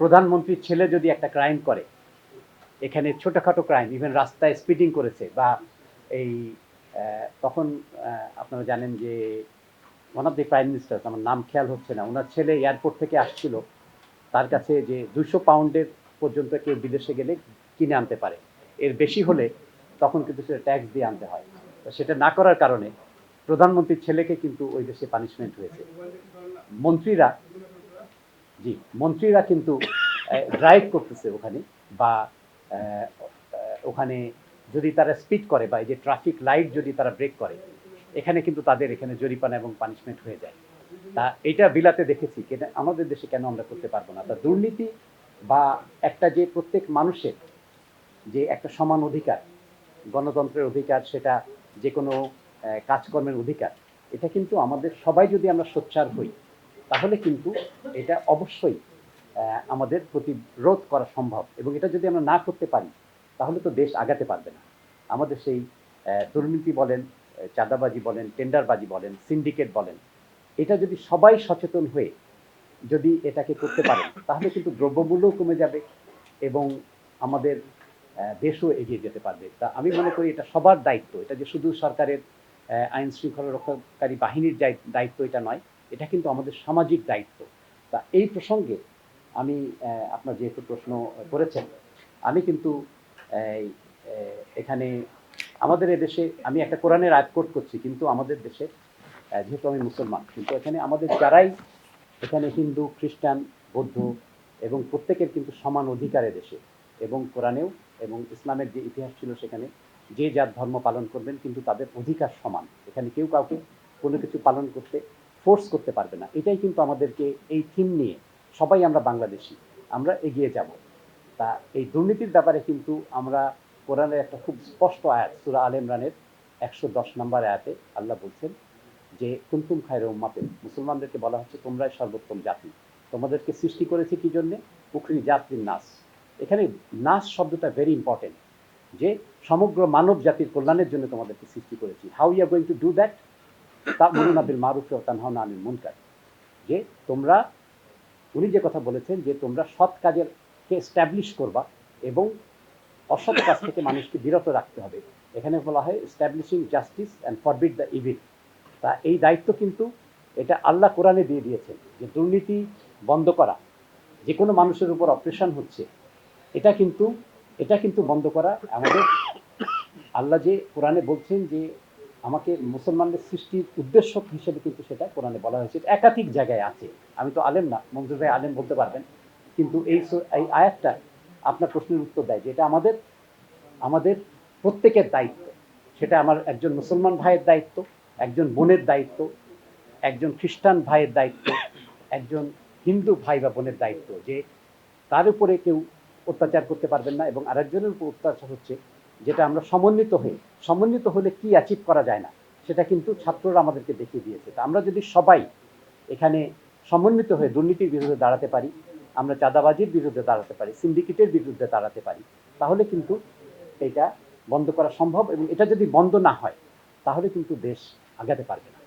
প্রধানমন্ত্রীর ছেলে যদি একটা ক্রাইম করে, এখানে ছোটোখাটো ক্রাইম ইভেন রাস্তায় স্পিডিং করেছে বা এই তখন আপনারা জানেন যে one of the prime minister আমার নাম খেয়াল হচ্ছে না, ওনার ছেলে এয়ারপোর্ট থেকে আসছিল, তার কাছে যে দুশো পাউন্ডের পর্যন্ত কেউ বিদেশে গেলে কিনে আনতে পারে। এর বেশি হলে তখন কিন্তু সেটা ট্যাক্স দিয়ে আনতে হয়। তো সেটা না করার কারণে প্রধানমন্ত্রীর ছেলেকে কিন্তু ওই দেশে পানিশমেন্ট হয়েছে। মন্ত্রীরা জি, মন্ত্রীরা কিন্তু ড্রাইভ করতেছে ওখানে বা ওখানে যদি তারা স্পিড করে বা এই যে ট্রাফিক লাইট যদি তারা ব্রেক করে, এখানে কিন্তু তাদের এখানে জরিপানা এবং পানিশমেন্ট হয়ে যায়। তা এটা বিলাতে দেখেছি কেন, আমাদের দেশে কেন আমরা করতে পারব না? তা দুর্নীতি বা একটা যে প্রত্যেক মানুষের যে একটা সমান অধিকার, গণতন্ত্রের অধিকার, সেটা যে কোনো কাজকর্মের অধিকার, এটা কিন্তু আমাদের সবাই যদি আমরা সোচ্চার হই তাহলে কিন্তু এটা অবশ্যই আমাদের প্রতিরোধ করা সম্ভব। এবং এটা যদি আমরা না করতে পারি, তাহলে তো দেশ আগাতে পারবে না। আমাদের সেই দুর্নীতি বলেন চাঁদাবাজি বলেন, টেন্ডারবাজি বলেন, সিন্ডিকেট বলেন, এটা যদি সবাই সচেতন হয়ে যদি এটাকে করতে পারেন, তাহলে কিন্তু দ্রব্যমূল্যও কমে যাবে এবং আমাদের দেশও এগিয়ে যেতে পারবে। তা আমি মনে করি এটা সবার দায়িত্ব। এটা যে শুধু সরকারের আইন শৃঙ্খলা রক্ষাকারী বাহিনীর দায়ি- দায়িত্ব এটা নয়। এটা কিন্তু আমাদের সামাজিক দায়িত্ব। তা এই প্রসঙ্গে আমি আপনার যেহেতু প্রশ্ন করেছেন, আমি কিন্তু এখানে আমাদের দেশে, আমি একটা কোরআনের কোট করছি, কিন্তু আমাদের দেশে যেহেতু আমি মুসলমান, কিন্তু এখানে আমাদের যারাই এখানে হিন্দু, খ্রিস্টান, বৌদ্ধ এবং প্রত্যেকের কিন্তু সমান অধিকারে দেশে এবং কোরআনেও এবং ইসলামের যে ইতিহাস ছিল সেখানে যে যার ধর্ম পালন করবেন কিন্তু তাদের অধিকার সমান। এখানে কেউ কাউকে কোনো কিছু পালন করতে ফোর্স করতে পারবে না। এটাই কিন্তু আমাদেরকে এই থিম নিয়ে, সবাই আমরা বাংলাদেশি, আমরা এগিয়ে যাব। তা এই দুর্নীতির ব্যাপারে কিন্তু আমরা কোরআনের একটা খুব স্পষ্ট আয়াত, সুরা আল ইমরানের একশো দশ নম্বর আয়াতে আল্লাহ বলছেন যে, কুন্তুম খায়রে উম্মাতে মুসলমানদেরকে বলা হচ্ছে, তোমরাই সর্বোত্তম জাতি। তোমাদেরকে সৃষ্টি করেছে কি জন্যে? উখরি জাতির নাস এখানে নাস শব্দটা ভেরি ইম্পর্টেন্ট যে সমগ্র মানব জাতির কল্যাণের জন্য তোমাদেরকে সৃষ্টি করেছি। How you are going to do that তা মারুফ ও তানহাউনা আনিল মুনকার। যে তোমরা, উনি যে কথা বলেছেন যে তোমরা সৎ কাজেরকে স্ট্যাবলিশ করবা এবং অসৎ কাজ থেকে মানুষকে বিরত রাখতে হবে। এখানে বলা হয় establishing justice and forbid the evil তা এই দায়িত্ব কিন্তু এটা আল্লাহ কোরআনে দিয়ে দিয়েছেন যে দুর্নীতি বন্ধ করা, যে কোনো মানুষের উপর অপারেশন হচ্ছে, এটা কিন্তু এটা কিন্তু বন্ধ করা আমাদের। আল্লাহ যে কোরআনে বলছেন যে আমাকে মুসলমানদের সৃষ্টির উদ্দেশ্য হিসেবে কিন্তু সেটা কোরআনে বলা হয়েছে। একাধিক জায়গায় আছে। আমি তো আলেম না মঞ্জুর ভাই আলেম বলতে পারবেন। কিন্তু এই এই আয়াতটা আপনার প্রশ্নের উত্তর দেয় যে এটা আমাদের আমাদের প্রত্যেকের দায়িত্ব। সেটা আমার একজন মুসলমান ভাইয়ের দায়িত্ব, একজন বোনের দায়িত্ব, একজন খ্রিস্টান ভাইয়ের দায়িত্ব, একজন হিন্দু ভাই বা বোনের দায়িত্ব যে তার উপরে কেউ অত্যাচার করতে পারবেন না এবং আরেকজনের উপর অত্যাচার হচ্ছে যেটা আমরা সমন্বিত হয়ে সমন্বিত হলে কি অ্যাচিভ করা যায় না, সেটা কিন্তু ছাত্ররা আমাদেরকে দেখিয়ে দিয়েছে। তা আমরা যদি সবাই এখানে সমন্বিত হয়ে দুর্নীতির বিরুদ্ধে দাঁড়াতে পারি, আমরা চাঁদাবাজির বিরুদ্ধে দাঁড়াতে পারি সিন্ডিকেটের বিরুদ্ধে দাঁড়াতে পারি, তাহলে কিন্তু এটা বন্ধ করা সম্ভব এবং এটা যদি বন্ধ না হয়, তাহলে কিন্তু দেশ আগাতে পারবে না।